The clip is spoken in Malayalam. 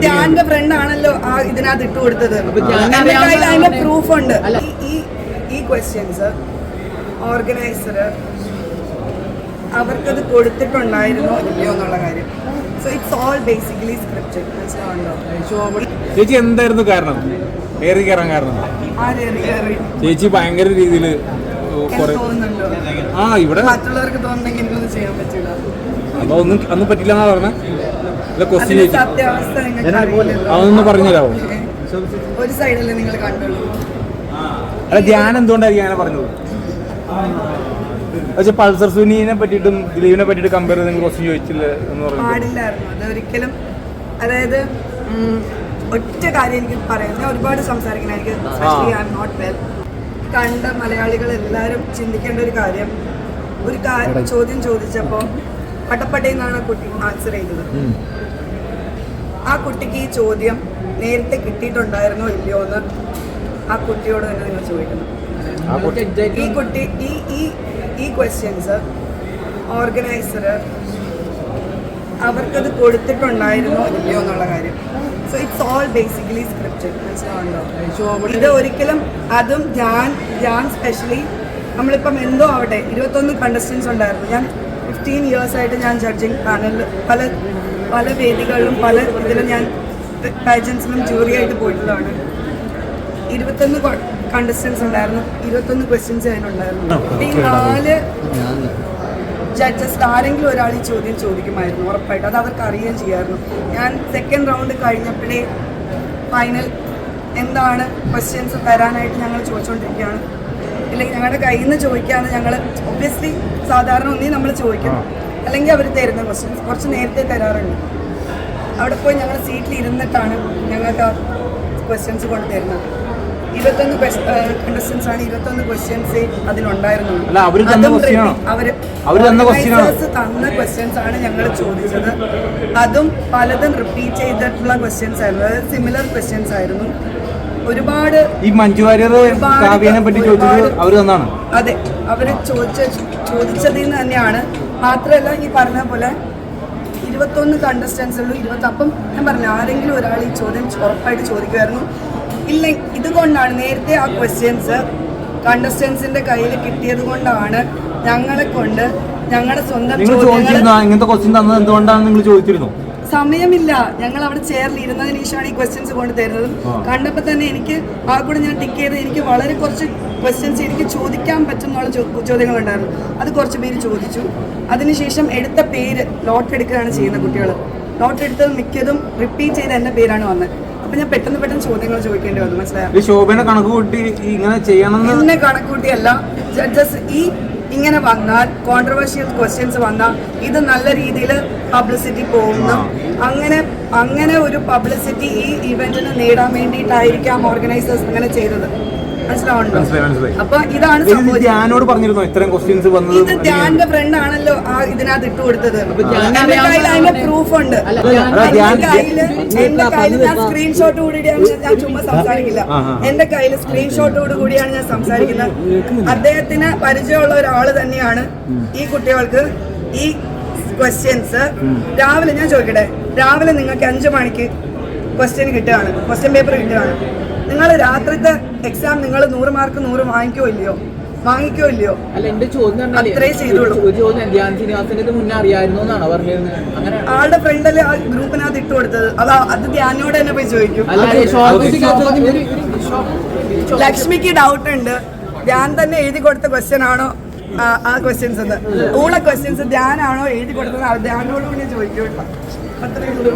ധ്യാന്റെ ഫ്രണ്ട് ആണല്ലോ ആ ഇതിനകത്ത് ഇട്ട് കൊടുത്തത്. എന്റെ കയ്യിൽ അതിന്റെ പ്രൂഫ് ഉണ്ട്. ഈ- ഈ ക്വസ്റ്റ്യൻസ് ഓർഗനൈസർ അവർക്കത് കൊടുത്തിട്ടുണ്ടായിരുന്നോ ഇല്ലയോ എന്നുള്ള കാര്യം. So it's all basically script ചേച്ചി എന്തായിരുന്നു കാരണം? ഏറി കയറാൻ കാരണം? ചേച്ചി ഭയങ്കര രീതിയിൽ ആ ഇവിടെ മറ്റുള്ളവർക്ക് തോന്നുന്നെങ്കിൽ എനിക്കൊന്നും ചെയ്യാൻ പറ്റില്ല. അപ്പൊ ഒന്നും അന്ന് പറ്റില്ല എന്നാ പറഞ്ഞ. അതൊന്ന് പറഞ്ഞുതരാമോ ഒരു സൈഡല്ലേ നിങ്ങൾ കണ്ടുള്ളൂ. അല്ല ധ്യാനം എന്തുകൊണ്ടായിരിക്കും അങ്ങനെ പറഞ്ഞത്? പക്ഷെ പൾസർ സുനീനെ പറ്റിയിട്ടും ദിലീപിനെ പറ്റിയിട്ട് കമ്പയർ ചെയ്ത് നിങ്ങൾ ക്വസ്റ്റ്യൻ ചോദിച്ചില്ല എന്ന് പറഞ്ഞു പാടില്ലായിരുന്നു. അത് ഒരിക്കലും അതായത് ഒറ്റ കാര്യം എനിക്ക് പറയാം. ഞാൻ ഒരുപാട് സംസാരിക്കണം. എനിക്ക് ഐ ആം നോട്ട് വെൽ കണ്ട മലയാളികൾ എല്ലാവരും ചിന്തിക്കേണ്ട ഒരു കാര്യം. ഒരു ചോദ്യം ചോദിച്ചപ്പോൾ പട്ടപ്പട്ടയെന്നാണ് കുട്ടി ആൻസർ ചെയ്തത് ആ കുട്ടിക്ക് ഈ ചോദ്യം നേരത്തെ കിട്ടിയിട്ടുണ്ടായിരുന്നോ ഇല്ലയോ എന്ന് ആ കുട്ടിയോട് തന്നെ നിങ്ങൾ ചോദിക്കണം കുട്ടി ഈ കുട്ടി ഈ ഈ ഈ ക്വസ്റ്റ്യൻസ് ഓർഗനൈസർ അവർക്കത് കൊടുത്തിട്ടുണ്ടായിരുന്നോ ഇല്ലയോ എന്നുള്ള കാര്യം. So it's all basically script മനസ്സിലാവുണ്ടോ ഇത് ഒരിക്കലും അതും ഞാൻ ഞാൻ സ്പെഷ്യലി നമ്മളിപ്പം എന്തോ ആവട്ടെ ഇരുപത്തൊന്ന് കണ്ടസ്റ്റൻസ് ഉണ്ടായിരുന്നു. ഞാൻ ഫിഫ്റ്റീൻ ഇയേഴ്സ് ആയിട്ട് ഞാൻ ജഡ്ജിങ് പാനലിൽ പല പല വേദികളിലും പല ഇതിലും ഞാൻ പാജൻസിലും ജൂറി ആയിട്ട് പോയിട്ടുള്ളതാണ്. ഇരുപത്തൊന്ന് കണ്ടസ്റ്റൻസ് ഉണ്ടായിരുന്നു. ഇരുപത്തൊന്ന് ക്വസ്റ്റ്യൻസ് അതിനുണ്ടായിരുന്നു ഈ നാല് ജഡ്ജസ് ആരെങ്കിലും ഒരാൾ ഈ ചോദ്യം ചോദിക്കുമായിരുന്നു ഉറപ്പായിട്ട്. അത് അവർക്ക് അറിയുകയും ചെയ്യായിരുന്നു. ഞാൻ സെക്കൻഡ് റൗണ്ട് കഴിഞ്ഞപ്പോഴേ ഫൈനൽ എന്താണ് ക്വസ്റ്റ്യൻസ് തരാനായിട്ട് ഞങ്ങൾ ചോദിച്ചുകൊണ്ടിരിക്കുകയാണ് ഇല്ലെങ്കിൽ ഞങ്ങളുടെ കയ്യിൽ നിന്ന് ചോദിക്കാന്ന് ഞങ്ങൾ ഒബ്വിയസ്ലി സാധാരണ ഒന്നേ നമ്മൾ ചോദിക്കും. അല്ലെങ്കിൽ അവർ തരുന്ന ക്വസ്റ്റ്യൻസ് കുറച്ച് നേരത്തെ തരാറുണ്ട്. അവിടെ പോയി ഞങ്ങൾ സീറ്റിൽ ഇരുന്നിട്ടാണ് ഞങ്ങൾക്ക് ആ ക്വസ്റ്റ്യൻസ് കൊണ്ട് തരുന്നത്. ഇരുപത്തൊന്ന് കണ്ടസ്റ്റൻസ് ആണ് ഇരുപത്തൊന്ന് ക്വസ്റ്റ്യൻസ് അതിലുണ്ടായിരുന്നു അല്ല, അവർ തന്ന അതും question ആണോ? repeat- അവർ അവർ തന്ന question തന്ന ക്വസ്റ്റ്യൻസ് ആണ് ഞങ്ങൾ ചോദിച്ചത്. അതും പലതും റിപ്പീറ്റ് ചെയ്തിട്ടുള്ള ക്വസ്റ്റ്യൻസ് ആയിരുന്നു. അതായത് സിമിലർ ക്വസ്റ്റ്യൻസ് ആയിരുന്നു. ഒരുപാട് ഈ മഞ്ജു വാര്യർ കാവ്യനെ പറ്റി ചോദിച്ചത് അവർ തന്നാണ്. അതെ അവർ ചോദിച്ച ചോദിച്ചതിൽ നിന്ന് തന്നെയാണ്. മാത്രമല്ല ഈ പറഞ്ഞ പോലെ ഇരുപത്തൊന്ന് കണ്ടസ്റ്റൻസ് ഉള്ളൂ ഇരുപത്തി അപ്പം ഞാൻ പറഞ്ഞു ആരെങ്കിലും ഒരാൾ ഈ ചോദ്യം ഉറപ്പായിട്ട് ചോദിക്കുമായിരുന്നു. ഇല്ല ഇതുകൊണ്ടാണ് നേരത്തെ ആ ക്വസ്റ്റ്യൻസ് കണ്ടസ്റ്റൻസിന്റെ കയ്യിൽ കിട്ടിയത് കൊണ്ടാണ് ഞങ്ങളെ കൊണ്ട് ഞങ്ങളുടെ സ്വന്തം ചോദ്യങ്ങൾ ഇങ്ങനത്തെ ക്വസ്റ്റ്യൻ തന്നത് എന്തുകൊണ്ടാണ് നിങ്ങൾ ചോദിച്ചിരുന്നു? സമയമില്ല. ഞങ്ങൾ അവിടെ ചെയറിൽ ഇരുന്നതിന് ശേഷമാണ് ഈ ക്വസ്റ്റ്യൻസ് കൊണ്ട് തരുന്നത്. കണ്ടപ്പോൾ തന്നെ എനിക്ക് ആ കൂടെ ഞാൻ ടിക്ക് ചെയ്ത് എനിക്ക് വളരെ കുറച്ച് ക്വസ്റ്റ്യൻസ് എനിക്ക് ചോദിക്കാൻ പറ്റുന്നുള്ള ചോദ്യങ്ങൾ ചോദ്യങ്ങളുണ്ടായിരുന്നു. അത് കുറച്ച് പേര് ചോദിച്ചു. അതിനുശേഷം എടുത്ത പേര് ലോട്ട് എടുക്കുകയാണ് ചെയ്യുന്ന കുട്ടികൾ ലോട്ട് എടുത്തത് മിക്കതും റിപ്പീറ്റ് ചെയ്ത് എന്റെ പേരാണ് വന്നത്. അപ്പൊ ഞാൻ പെട്ടെന്ന് പെട്ടെന്ന് ചോദ്യങ്ങൾ ചോദിക്കേണ്ടി വന്നു. മനസ്സിലായോ? ഈ ശോഭനെ കണക്ക് കൂട്ടി ഇങ്ങനെ ചെയ്യണം എന്നെ കണക്കുകൂട്ടിയല്ല ജഡ്ജസ് ഈ ഇങ്ങനെ വന്നാൽ കോൺട്രവേഴ്ഷ്യൽ ക്വസ്റ്റ്യൻസ് വന്നാൽ ഇത് നല്ല രീതിയിൽ പബ്ലിസിറ്റി പോകുന്നു. അങ്ങനെ അങ്ങനെ ഒരു പബ്ലിസിറ്റി ഈ ഇവന്റിന് നേടാൻ വേണ്ടിയിട്ടായിരിക്കാം ഓർഗനൈസേഴ്സ് അങ്ങനെ ചെയ്തത്. മനസ്സിലാവുന്നുണ്ടോ? അപ്പൊ ഇതാണ് ഇത് ധ്യാനോട് പറഞ്ഞിരുന്നോ? ഇത്രയും ക്വസ്റ്റ്യൻസ് വന്നത് ഇത് ധ്യാന്റെ ഫ്രണ്ട് ആണല്ലോ ആ ഇതിനകത്ത് ഇട്ട് കൊടുത്തത്. എന്റെ കയ്യിൽ അതിന്റെ പ്രൂഫ് ഉണ്ട്. എന്റെ കയ്യിൽ ഞാൻ സ്ക്രീൻഷോട്ടോട് കൂടിയാണ് ഞാൻ ചുമ്മാ സംസാരിക്കില്ല. എന്റെ കയ്യിൽ സ്ക്രീൻഷോട്ടോട് കൂടിയാണ് ഞാൻ സംസാരിക്കുന്നത് അദ്ദേഹത്തിന് പരിചയമുള്ള ഒരാൾ തന്നെയാണ് ഈ കുട്ടികൾക്ക് ഈ ക്വസ്റ്റ്യൻസ് രാവിലെ ഞാൻ ചോദിക്കട്ടെ? രാവിലെ നിങ്ങൾക്ക് അഞ്ചു മണിക്ക് ക്വസ്റ്റ്യൻ കിട്ടുകയാണ്. ക്വസ്റ്റ്യൻ പേപ്പർ കിട്ടുകയാണ്. നിങ്ങൾ രാത്രിത്തെ എക്സാം നിങ്ങൾ നൂറ് മാർക്ക് നൂറ് വാങ്ങിക്കോ ഇല്ലയോ? വാങ്ങിക്കോ ഇല്ലയോ? അല്ല എന്റെ ചോദ്യം അത്രേ ചെയ്തോളൂ ചോദ്യം ധ്യാൻ ശ്രീനിവാസന്റെ ഇത് മുന്നേ അറിയായിരുന്നു എന്നാണ് പറഞ്ഞിരുന്നത്? അങ്ങനെ ആളുടെ ഫ്രണ്ടല്ലേ ആ ഗ്രൂപ്പിനകത്ത് ഇട്ട് കൊടുത്തത്? അതാ അത് ധ്യാനോട് തന്നെ പോയി ചോദിക്കും? അല്ല ലക്ഷ്മിക്ക് ഡൗട്ട് ഉണ്ട്. ധ്യാൻ തന്നെ എഴുതി കൊടുത്ത ക്വസ്റ്റ്യൻ ആണോ? ആ, ക്വസ്റ്റ്യൻസ് എന്ന് ഊള ക്വസ്റ്റ്യൻസ് ധ്യാനാണോ എഴുതി കൊടുത്തത്? ധ്യാനോട് കൂടി ചോദിക്കും അത്രേ ഉള്ളൂ.